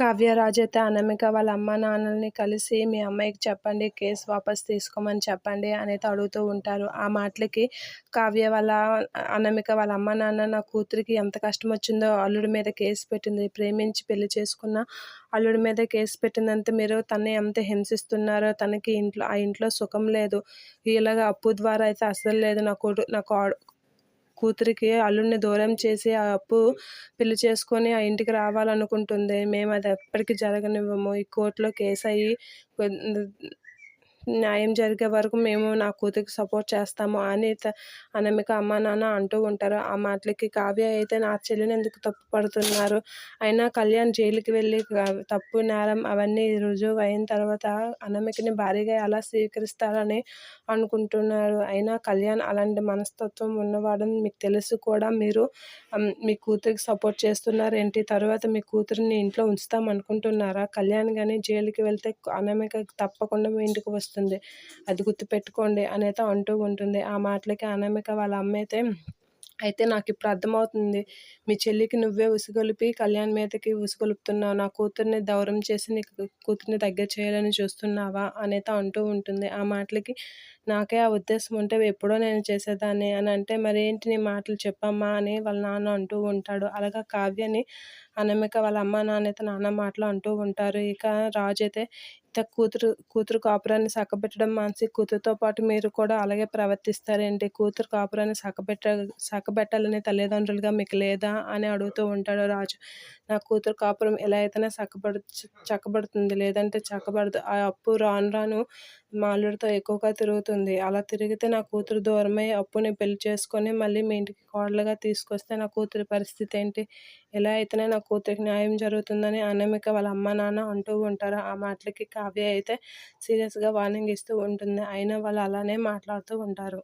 కావ్యరాజ్ అయితే అనమిక వాళ్ళ అమ్మ నాన్నల్ని కలిసి మీ అమ్మాయికి చెప్పండి కేసు వాపస్ తీసుకోమని చెప్పండి అనేది అడుగుతూ ఉంటారు. ఆ మాటలకి కావ్య వాళ్ళ అనమిక వాళ్ళ అమ్మ నాన్న నా కూతురికి ఎంత కష్టం వచ్చిందో అల్లుడి మీద కేసు పెట్టింది. ప్రేమించి పెళ్ళి చేసుకున్న అల్లుడి మీద కేసు పెట్టినంత మీరు తన్ని ఎంత హింసిస్తున్నారో తనకి ఇంట్లో ఆ ఇంట్లో సుఖం లేదు. ఇలాగ అప్పు ద్వారా అయితే అసలు లేదు. నా కొడు నా కూతురికి అల్లుడిని దూరం చేసి ఆ అప్పు పెళ్ళి చేసుకొని ఆ ఇంటికి రావాలనుకుంటుంది. మేము అది ఎప్పటికీ జరగనివ్వము. ఈ కోర్టులో కేసు అయ్యి న్యాయం జరిగే వరకు మేము నా కూతురికి సపోర్ట్ చేస్తాము అని అనమిక అమ్మ నాన్న అంటూ ఉంటారు. ఆ మాటలకి కావ్య అయితే నా చెల్లిని ఎందుకు తప్పు పడుతున్నారు? అయినా కళ్యాణ్ జైలుకి వెళ్ళి తప్పు నేరం అవన్నీ రుజువు అయిన తర్వాత అనమికని భారీగా ఎలా స్వీకరిస్తారని అనుకుంటున్నారు? అయినా కళ్యాణ్ అలాంటి మనస్తత్వం ఉన్నవాడని మీకు తెలుసు కూడా. మీరు మీ కూతురికి సపోర్ట్ చేస్తున్నారు ఏంటి? తర్వాత మీ కూతురిని ఇంట్లో ఉంచుతాం అనుకుంటున్నారా? కళ్యాణ్ కానీ జైలుకి వెళ్తే అనమిక తప్పకుండా మీ ఇంటికి వస్తుంది. వస్తుంది అది గుర్తుపెట్టుకోండి అనేది అంటూ ఉంటుంది. ఆ మాటలకి అనామిక వాళ్ళ అమ్మ అయితే అయితే నాకు ఇప్పుడు అర్థమవుతుంది. మీ చెల్లికి నువ్వే ఉసుగొలిపి కళ్యాణ్ మీదకి ఉసుగొలుపుతున్నావు. నా కూతుర్ని దౌరం చేసి నీకు కూతుర్ని దగ్గర చేయాలని చూస్తున్నావా? అనేది అంటూ ఉంటుంది. ఆ మాటలకి నాకే ఆ ఉద్దేశం ఉంటే ఎప్పుడో నేను చేసేదాన్ని. అని అంటే మరి ఏంటి నీ మాటలు చెప్పమ్మా? అని వాళ్ళ నాన్న అంటూ ఉంటాడు. అలాగా కావ్యని అనమిక వాళ్ళ అమ్మ నాన్న అయితే నాన్న మాటలు అంటూ ఉంటారు. ఇక రాజు అయితే కూతురు కూతురు కాపురాన్ని సక్కబెట్టడం మానేసి కూతురుతో పాటు మీరు కూడా అలాగే ప్రవర్తిస్తారేంటి? కూతురు కాపురాన్ని చక్కబెట్ట చక్కబెట్టాలనే తల్లిదండ్రులుగా మీకు లేదా అని అడుగుతూ ఉంటాడు రాజు. నా కూతురు కాపురం ఎలా అయితేనే చక్కబడు చక్కబడుతుంది. లేదంటే చక్కబడదు. ఆ అప్పు రాను రాను మా అల్లుడితో ఎక్కువగా తిరుగుతుంది. అలా తిరిగితే నా కూతురు దూరమై అప్పుని పెళ్ళి చేసుకొని మళ్ళీ మీ ఇంటికి కోడలుగా తీసుకొస్తే నా కూతురి పరిస్థితి ఏంటి? ఎలా అయితేనే నా కూతురికి న్యాయం జరుగుతుందని అనామిక వాళ్ళ అమ్మ నాన్న అంటూ ఉంటారు. ఆ మాటలకి కావ్య అయితే సీరియస్గా వార్నింగ్ ఇస్తూ ఉంటుంది. అయినా వాళ్ళు అలానే మాట్లాడుతూ ఉంటారు.